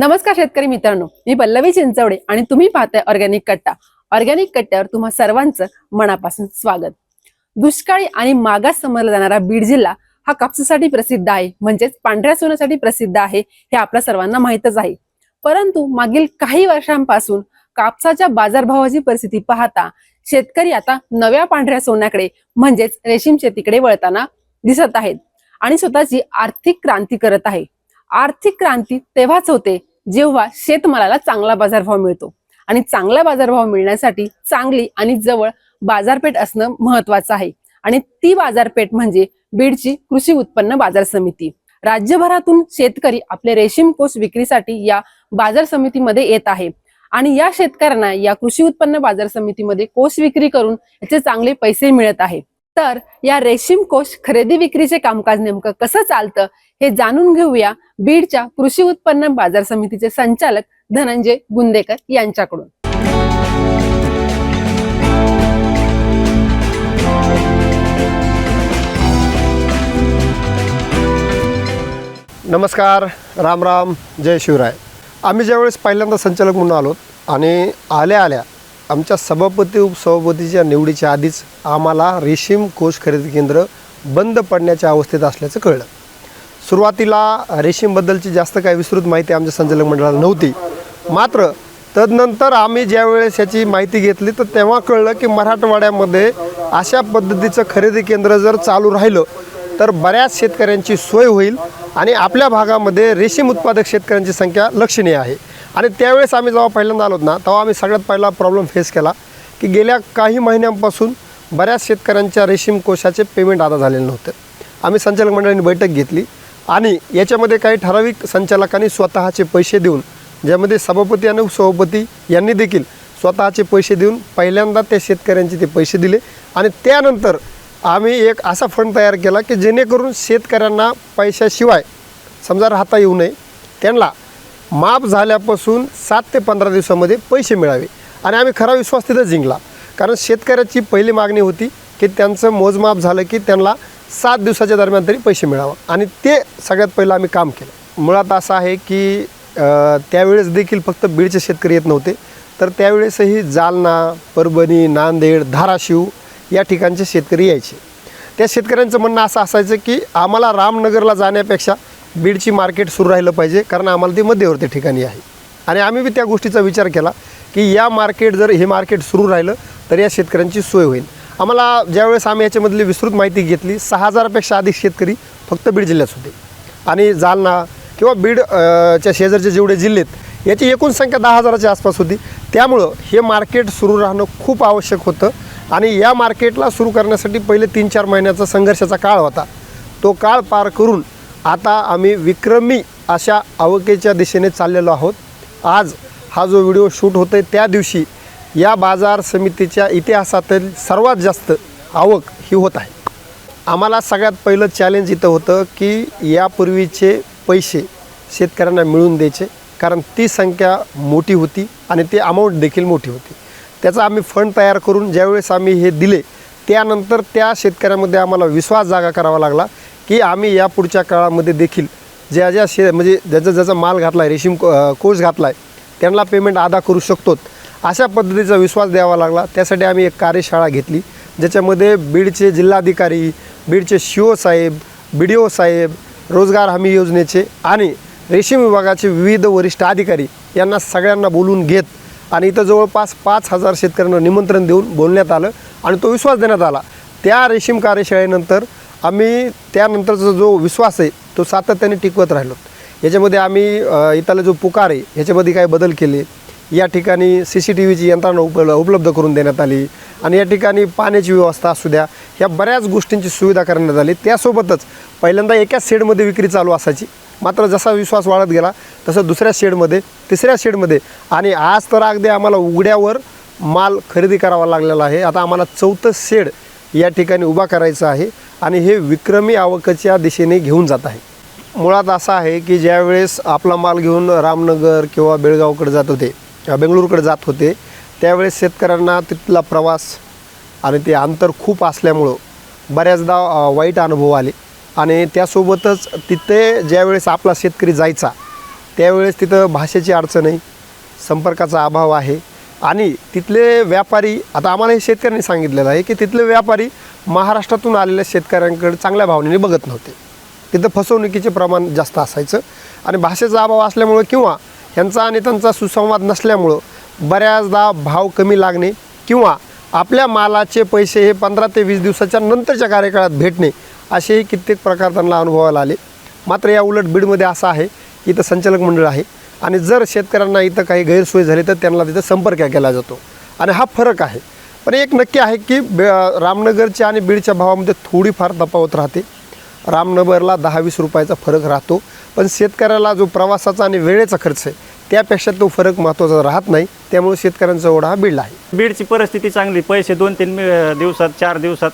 नमस्कार शेतकरी मित्रांनो मी पल्लवी चिंचवडे आणि तुम्ही पाहताय ऑर्गॅनिक कट्टा. ऑर्गॅनिक कट्ट्यावर तुम्हा सर्वांचं मनापासून स्वागत. दुष्काळी आणि मागास समजला जाणारा बीड जिल्हा हा कापसासाठी प्रसिद्ध आहे. म्हणजेच पांढऱ्या सोन्यासाठी प्रसिद्ध आहे हे आपल्या सर्वांना माहीतच आहे. परंतु मागील काही वर्षांपासून कापसाच्या बाजारभावाची परिस्थिती पाहता शेतकरी आता नव्या पांढऱ्या सोन्याकडे म्हणजेच रेशीम शेतीकडे वळताना दिसत आहेत आणि स्वतःची आर्थिक क्रांती करत आहे. आर्थिक क्रांती तेव्हाच होते जेव्हा शेतमालाला चांगला बाजारभाव मिळतो आणि चांगला बाजारभाव मिळण्यासाठी चांगली आणि जवळ बाजारपेठ असणं महत्वाचं आहे. आणि ती बाजारपेठ म्हणजे बीडची कृषी उत्पन्न बाजार समिती. राज्यभरातून शेतकरी आपले रेशीम कोष विक्रीसाठी या बाजार समितीमध्ये येत आहे. आणि या शेतकऱ्यांना या कृषी उत्पन्न बाजार समितीमध्ये कोष विक्री करून याचे चांगले पैसे मिळत आहे. तर या रेशीम कोष खरेदी विक्रीचे कामकाज नेमकं कसं चालतं? हे जाणून घेऊया बीडच्या कृषी उत्पन्न बाजार समितीचे संचालक धनंजय गुंदेकर यांच्याकडून. नमस्कार राम राम जय शिवराय. आम्ही ज्यावेळेस पहिल्यांदा संचालक म्हणून आलो आणि आल्या आल्या आमच्या सभापती उपसभापतीच्या निवडीच्या आधीच आम्हाला रेशीम कोष खरेदी केंद्र बंद पडण्याच्या अवस्थेत असल्याचं कळलं. सुरुवातीला रेशीमबद्दलची जास्त काही विस्तृत माहिती आमच्या संचालक मंडळाला नव्हती. मात्र तदनंतर आम्ही ज्यावेळेस याची माहिती घेतली तर तेव्हा कळलं की मराठवाड्यामध्ये अशा पद्धतीचं खरेदी केंद्र जर चालू राहिलं तर बऱ्याच शेतकऱ्यांची सोय होईल आणि आपल्या भागामध्ये रेशीम उत्पादक शेतकऱ्यांची संख्या लक्षणीय आहे. आणि त्यावेळेस आम्ही जेव्हा पहिल्यांदा आलोत ना तेव्हा आम्ही सगळ्यात पहिला प्रॉब्लेम फेस केला की गेल्या काही महिन्यांपासून बऱ्याच शेतकऱ्यांच्या रेशीम कोशाचे पेमेंट आता झालेलं नव्हतं. आम्ही संचालक मंडळाने बैठक घेतली. आणि याच्यामध्ये काही ठराविक संचालकांनी स्वतःचे पैसे देऊन ज्यामध्ये सभापती आणि उपसभापती यांनी देखील स्वतःचे पैसे देऊन पहिल्यांदा त्या शेतकऱ्यांचे ते पैसे दिले. आणि त्यानंतर आम्ही एक असा फंड तयार केला की जेणेकरून शेतकऱ्यांना पैशाशिवाय समजा राहता येऊ नये त्यांना माफ झाल्यापासून सात ते पंधरा दिवसामध्ये पैसे मिळावे. आणि आम्ही खरा विश्वास तिथं जिंकला. कारण शेतकऱ्याची पहिली मागणी होती की त्यांचं मोजमाप झालं की त्यांना सात दिवसाच्या दरम्यान तरी पैसे मिळावं. आणि ते सगळ्यात पहिलं आम्ही काम केलं. मुळात असं आहे की त्यावेळेस देखील फक्त बीडचे शेतकरी येत नव्हते. तर त्यावेळेसही जालना परभणी नांदेड धाराशिव या ठिकाणचे शेतकरी यायचे. त्या शेतकऱ्यांचं म्हणणं असं असायचं की आम्हाला रामनगरला जाण्यापेक्षा बीडची मार्केट सुरू राहिलं पाहिजे कारण आम्हाला ती मध्यवर्ती ठिकाणी आहे. आणि आम्ही बी त्या गोष्टीचा विचार केला की या मार्केट जर हे मार्केट सुरू राहिलं तर या शेतकऱ्यांची सोय होईल. आम्हाला ज्यावेळेस आम्ही याच्यामधली विस्तृत माहिती घेतली सहा हजारापेक्षा अधिक शेतकरी फक्त बीड जिल्ह्यात होते. आणि जालना किंवा बीडच्या शेजारचे जेवढे जिल्हे आहेत याची एकूण संख्या दहा हजाराच्या आसपास होती. त्यामुळं हे मार्केट सुरू राहणं खूप आवश्यक होतं. आणि या मार्केटला सुरू करण्यासाठी पहिले तीन चार महिन्याचा संघर्षाचा काळ होता. तो काळ पार करून आता आम्ही विक्रमी अशा आवकेच्या दिशेने चाललेलो आहोत. आज हा जो व्हिडिओ शूट होतो आहे त्या दिवशी या बाजार समितीच्या इतिहासातील सर्वात जास्त आवक ही होत आहे. आम्हाला सगळ्यात पहिलं चॅलेंज इथं होतं की यापूर्वीचे पैसे शेतकऱ्यांना मिळवून द्यायचे कारण ती संख्या मोठी होती आणि ती अमाऊंट देखील मोठी होती. त्याचा आम्ही फंड तयार करून ज्यावेळेस आम्ही हे दिले त्यानंतर त्या शेतकऱ्यामध्ये आम्हाला विश्वास जागा करावा लागला की आम्ही या पुढच्या काळामध्ये देखील ज्या ज्या शे म्हणजे ज्याचा ज्याचा माल घातला आहे रेशीम को- घातला आहे त्यांना पेमेंट अदा करू शकतो अशा पद्धतीचा विश्वास द्यावा लागला. त्यासाठी आम्ही एक कार्यशाळा घेतली. ज्याच्यामध्ये बीडचे जिल्हाधिकारी बीडचे शिओ साहेब बी डी ओ साहेब रोजगार हमी योजनेचे आणि रेशीम विभागाचे विविध वरिष्ठ अधिकारी यांना सगळ्यांना बोलून घेत आणि इथं जवळपास पाच हजार शेतकऱ्यांना निमंत्रण देऊन बोलण्यात आलं आणि तो विश्वास देण्यात आला. त्या रेशीम कार्यशाळेनंतर आम्ही त्यानंतरचा जो विश्वास आहे तो सातत्याने टिकवत राहिलो. याच्यामध्ये आम्ही इथला जो पुकार आहे ह्याच्यामध्ये काही बदल केले. या ठिकाणी सी सी टी व्हीची यंत्रणा उपल उपलब्ध करून देण्यात आली. आणि या ठिकाणी पाण्याची व्यवस्था असू द्या ह्या बऱ्याच गोष्टींची सुविधा करण्यात आली. त्यासोबतच पहिल्यांदा एकाच शेडमध्ये विक्री चालू असायची. मात्र जसा विश्वास वाढत गेला तसं दुसऱ्या शेडमध्ये तिसऱ्या शेडमध्ये आणि आज तर अगदी आम्हाला उघड्यावर माल खरेदी करावा लागलेला आहे. आता आम्हाला चौथं शेड या ठिकाणी उभा करायचं आहे आणि हे विक्रमी आवकाच्या दिशेने घेऊन जात आहे. मुळात असं आहे की ज्यावेळेस आपला माल घेऊन रामनगर किंवा बेळगावकडे जात होते बेंगळूरकडे जात होते. त्यावेळेस शेतकऱ्यांना तिथला प्रवास आणि ते अंतर खूप असल्यामुळं बऱ्याचदा वाईट अनुभव आले. आणि त्यासोबतच तिथे ज्यावेळेस आपला शेतकरी जायचा त्यावेळेस तिथं भाषेची अडचण आहे संपर्काचा अभाव आहे. आणि तिथले व्यापारी आता आम्हाला हे शेतकऱ्यांनी सांगितलेलं आहे की तिथले व्यापारी महाराष्ट्रातून आलेल्या शेतकऱ्यांकडे चांगल्या भावनेने बघत नव्हते. तिथं फसवणुकीचे प्रमाण जास्त असायचं आणि भाषेचा अभाव असल्यामुळं किंवा ह्यांचा आणि त्यांचा सुसंवाद नसल्यामुळं बऱ्याचदा भाव कमी लागणे किंवा आपल्या मालाचे पैसे हे पंधरा ते वीस दिवसाच्या नंतरच्या कार्यकाळात भेटणे असेही कित्येक प्रकार त्यांना अनुभवायला आले. मात्र या उलट बीडमध्ये असं आहे की इथं संचालक मंडळ आहे आणि जर शेतकऱ्यांना इथं काही गैरसोय झाली तर त्यांना तिथं संपर्क केला जातो. आणि हा फरक आहे. पण एक नक्की आहे की बे रामनगरच्या आणि बीडच्या भावामध्ये थोडीफार तफावत राहते. रामनगरला दहा वीस रुपयाचा फरक राहतो. पण शेतकऱ्याला जो प्रवासाचा आणि वेळेचा खर्च आहे त्यापेक्षा तो फरक महत्त्वाचा राहत नाही. त्यामुळे शेतकऱ्यांचा ओढा हा बीडला आहे. बीडची परिस्थिती चांगली पैसे दोन तीन दिवसात चार दिवसात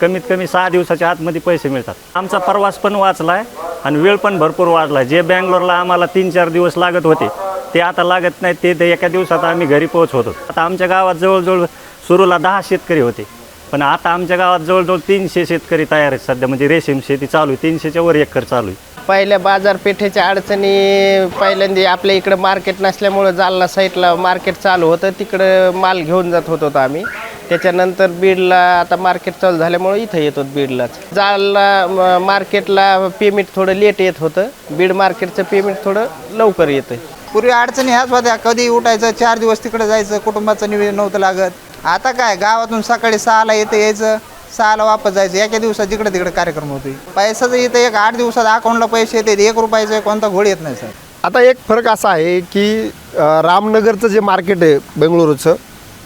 कमीत कमी सहा दिवसाच्या आतमध्ये पैसे मिळतात. आमचा प्रवास पण वाचला आहे आणि वेळ पण भरपूर वाढला आहे जे बँगलोरला आम्हाला तीन चार दिवस लागत होते ते आता लागत नाही ते एका दिवसात आम्ही घरी पोहोचवतो आता आमच्या गावात जवळजवळ सुरूला दहा शेतकरी होते. पण आता आमच्या गावात जवळजवळ तीनशे शेतकरी तयार आहेत सध्या. म्हणजे रेशीम शेती चालू आहे. तीनशेच्या वर एकर चालू आहे. पहिल्या बाजारपेठेच्या अडचणी पहिल्यांदा आपल्या इकडं मार्केट नसल्यामुळं जालना साईडला मार्केट चालू होतं. तिकडं माल घेऊन जात होतो आम्ही. त्याच्यानंतर बीडला आता मार्केट चालू झाल्यामुळं इथं येतो बीडलाच. जालना मार्केटला पेमेंट थोडं लेट येत होतं. बीड मार्केटचं पेमेंट थोडं लवकर येतं पूर्वी अडचणी ह्याच होत्या. कधी उठायचं चार दिवस तिकडे जायचं कुटुंबाचं नियोजन नव्हतं लागत. आता काय गावातून सकाळी सहाला येतं यायचं सहाला वापस जायचं एका दिवसात जिकडे तिकडे कार्यक्रम होतोय. पैसाचं इथं एक आठ दिवसात अकाउंटला पैसे येते एक रुपयाचं कोणता घोड येत नाही सर. आता एक फरक असा आहे की रामनगरचं जे मार्केट आहे बेंगळुरूचं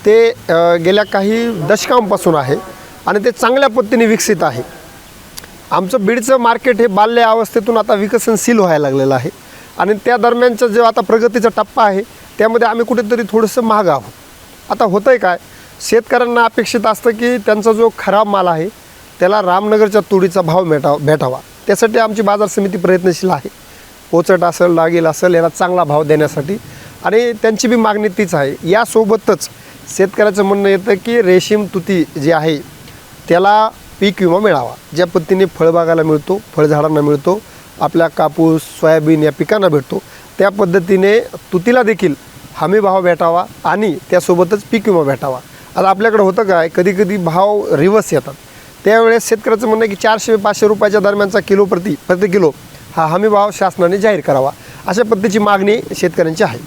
ते गेल्या काही दशकांपासून आहे आणि ते चांगल्या पद्धतीने विकसित आहे. आमचं बीडचं मार्केट हे बाल्य अवस्थेतून आता विकसनशील व्हायला लागलेलं आहे आणि त्या दरम्यानचा जो आता प्रगतीचा टप्पा आहे त्यामध्ये आम्ही कुठेतरी थोडंसं महाग आहोत. आता होतं आहे काय शेतकऱ्यांना अपेक्षित असतं की त्यांचा जो खराब माल आहे त्याला रामनगरच्या तुडीचा भाव भेटावा भेटावा. त्यासाठी आमची बाजार समिती प्रयत्नशील आहे. पोचट असेल लागेल असेल याला चांगला भाव देण्यासाठी. आणि त्यांची बी मागणी तीच आहे. यासोबतच शेतकऱ्याचं म्हणणं येतं की रेशीम तुती जी आहे त्याला पीक विमा मिळावा. ज्या पद्धतीने फळबागाला मिळतो फळझाडांना मिळतो आपल्या कापूस सोयाबीन या पिकांना भेटतो त्या पद्धतीने तुतीला देखील हमी भाव भेटावा आणि त्यासोबतच पीक विमा भेटावा. आता आपल्याकडे होतं काय कधी कधी भाव रिव्हर्स येतात. त्यावेळेस शेतकऱ्याचं म्हणणं आहे की चारशे पाचशे रुपयाच्या दरम्यानचा किलो प्रति प्रति किलो हा हमी भाव शासनाने जाहीर करावा. अशा पद्धतीची मागणी शेतकऱ्यांची आहे.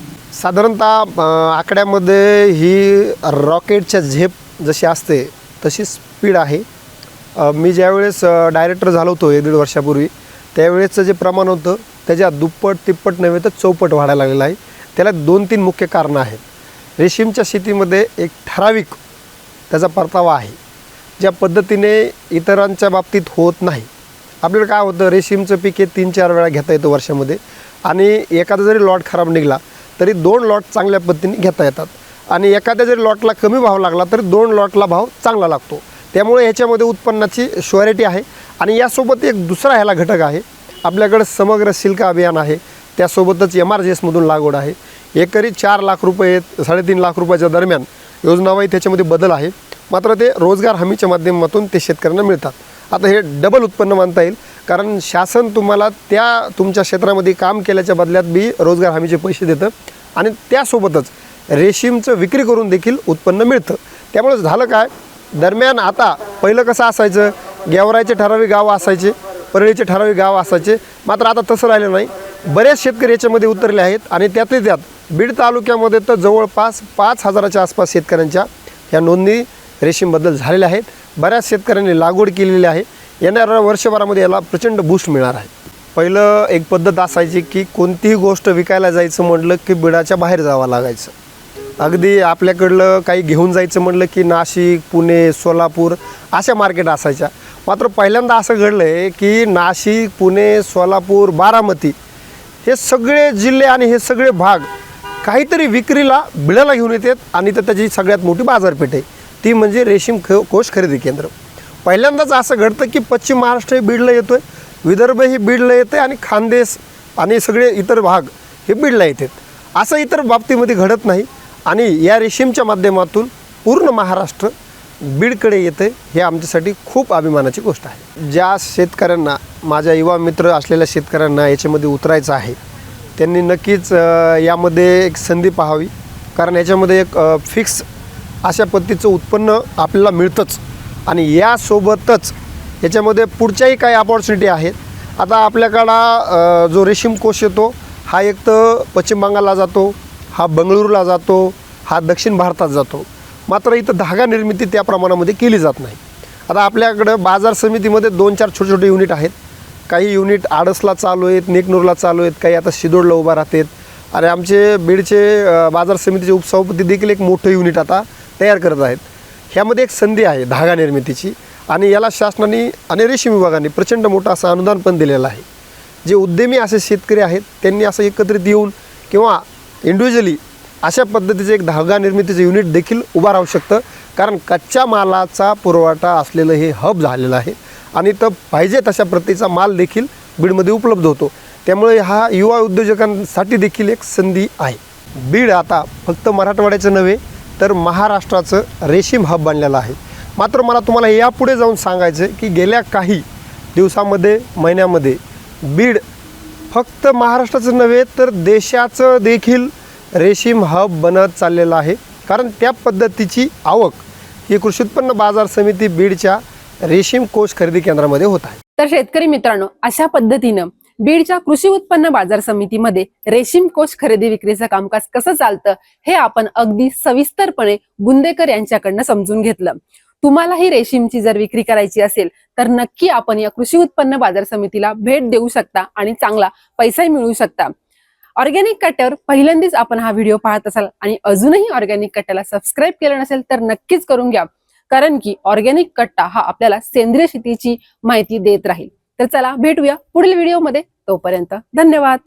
साधारणतः आकड्यामध्ये ही रॉकेटच्या झेप जशी असते तशी स्पीड आहे. मी ज्यावेळेस डायरेक्टर झालो होतो एक दीड वर्षापूर्वी त्यावेळेसचं जे प्रमाण होतं त्याच्या दुप्पट तिप्पट नव्हे तर चौपट वाढायला लागलेलं आहे. त्याला दोन तीन मुख्य कारणं आहेत. रेशीमच्या शेतीमध्ये एक ठराविक त्याचा परतावा आहे ज्या पद्धतीने इतरांच्या बाबतीत होत नाही. आपल्याला काय होतं रेशीमचं पीक हे तीन चार वेळा घेता येतं वर्षामध्ये आणि एखादा जरी लॉट खराब निघाला तरी दोन लॉट चांगल्या पद्धतीने घेता येतात. आणि एखाद्या जरी लॉटला कमी भाव लागला तरी दोन लॉटला भाव चांगला लागतो. त्यामुळे ह्याच्यामध्ये उत्पन्नाची श्युअरिटी आहे आणि यासोबत एक दुसरा ह्याला घटक आहे. आपल्याकडं समग्र शिल्क अभियान आहे. त्यासोबतच एम आर जी एसमधून लागवड आहे. एकरी चार लाख रुपये साडेतीन लाख रुपयाच्या दरम्यान योजनावाई त्याच्यामध्ये बदल आहे. मात्र ते रोजगार हमीच्या माध्यमातून ते शेतकऱ्यांना मिळतात. आता हे डबल उत्पन्न मानता येईल. कारण शासन तुम्हाला त्या तुमच्या क्षेत्रामध्ये काम केल्याच्या बदल्यात बी रोजगार हमीचे पैसे देतं. आणि त्यासोबतच रेशीमचं विक्री करून देखील उत्पन्न मिळतं. त्यामुळे झालं काय? दरम्यान आता पहिलं कसं असायचं? गेवरायचे ठराविक गावं असायचे परळीचे ठराविक गाव असायचे. मात्र आता तसं राहिलं नाही. बरेच शेतकरी याच्यामध्ये उतरले आहेत आणि त्यातले त्यात बीड तालुक्यामध्ये तर जवळपास पाच हजाराच्या आसपास शेतकऱ्यांच्या या नोंदणी रेशीमबद्दल झालेल्या आहेत. बऱ्याच शेतकऱ्यांनी लागवड केलेली आहे. येणाऱ्या वर्षभरामध्ये याला प्रचंड बूस्ट मिळणार आहे. पहिलं एक पद्धत असायची की कोणतीही गोष्ट विकायला जायचं म्हटलं की बिडाच्या बाहेर जावं लागायचं. अगदी आपल्याकडलं काही घेऊन जायचं म्हटलं की नाशिक पुणे सोलापूर अशा मार्केट असायच्या. मात्र पहिल्यांदा असं घडलं आहे की नाशिक पुणे सोलापूर बारामती हे सगळे जिल्हे आणि हे सगळे भाग काहीतरी विक्रीला बिळाला घेऊन येतात आणि तर त्याची सगळ्यात मोठी बाजारपेठ आहे. ती म्हणजे रेशीम ख कोष खरेदी केंद्र. पहिल्यांदाच असं घडतं की पश्चिम महाराष्ट्र हे बीडला येतो आहे विदर्भ ही बीडला येते आणि खानदेश आणि सगळे इतर भाग हे बीडला येतात. असं इतर बाबतीमध्ये घडत नाही आणि या रेशीमच्या माध्यमातून पूर्ण महाराष्ट्र बीडकडे येते हे आमच्यासाठी खूप अभिमानाची गोष्ट आहे. ज्या शेतकऱ्यांना माझ्या युवा मित्र असलेल्या शेतकऱ्यांना याच्यामध्ये उतरायचं आहे त्यांनी नक्कीच यामध्ये एक संधी पाहावी. कारण याच्यामध्ये एक फिक्स अशा पद्धतीचं उत्पन्न आपल्याला मिळतंच. आणि यासोबतच याच्यामध्ये पुढच्याही काही अपॉर्च्युनिटी आहेत. आता आपल्याकडा जो रेशीम कोश येतो हा एक तर पश्चिम बंगालला जातो हा बंगळुरूला जातो हा दक्षिण भारतात जातो. मात्र इथं धागा निर्मिती त्या प्रमाणामध्ये केली जात नाही. आता आपल्याकडं बाजार समितीमध्ये दोन चार छोटे छोटे युनिट आहेत. काही युनिट आडसला चालू आहेत नेकनूरला चालू आहेत काही आता शिदोडला उभा राहतात. आणि आमचे बीडचे बाजार समितीचे उपसभापती देखील एक मोठं युनिट आता तयार करत आहेत. ह्यामध्ये एक संधी आहे धागा निर्मितीची आणि याला शासनाने आणि रेशीम विभागाने प्रचंड मोठं असं अनुदान पण दिलेलं आहे. जे उद्यमी असे शेतकरी आहेत त्यांनी असं एकत्रित येऊन किंवा इंडिव्हिज्युअली अशा पद्धतीचं एक धागा निर्मितीचं युनिट देखील उभा राहू शकतं. कारण कच्च्या मालाचा पुरवठा असलेलं हे हब झालेलं आहे. आणि तर पाहिजे तशा प्रतीचा माल देखील बीडमध्ये उपलब्ध होतो. त्यामुळे हा युवा उद्योजकांसाठी देखील एक संधी आहे. बीड आता फक्त मराठवाड्याचं नव्हे तर महाराष्ट्राचं रेशीम हब बनलेलं आहे. मात्र मला तुम्हाला यापुढे जाऊन सांगायचं की गेल्या काही दिवसामध्ये महिन्यामध्ये बीड फक्त महाराष्ट्राचं नव्हे तर देशाचं देखील रेशीम हब बनत चाललेलं आहे. कारण त्या पद्धतीची आवक ही कृषी उत्पन्न बाजार समिती बीडच्या रेशीम कोष खरेदी केंद्रामध्ये होत आहे. तर शेतकरी मित्रांनो अशा पद्धतीनं बीडच्या कृषी उत्पन्न बाजार समितीमध्ये रेशीम कोष खरेदी विक्रीचं कामकाज कसं चालतं हे आपण अगदी सविस्तरपणे गुंदेकर यांच्याकडनं समजून घेतलं. तुम्हालाही रेशीमची जर विक्री करायची असेल तर नक्की आपण या कृषी उत्पन्न बाजार समितीला भेट देऊ शकता आणि चांगला पैसाही मिळवू शकता. ऑर्गॅनिक कट्यावर पहिल्यांदाच आपण हा व्हिडिओ पाहत असाल आणि अजूनही ऑर्गॅनिक कट्याला सबस्क्राईब केलं नसेल तर नक्कीच करून घ्या. कारण की ऑर्गॅनिक कट्टा हा आपल्याला सेंद्रिय शेतीची माहिती देत राहील. तर चला भेटूया पुढील व्हिडिओमध्ये तोपर्यंत धन्यवाद.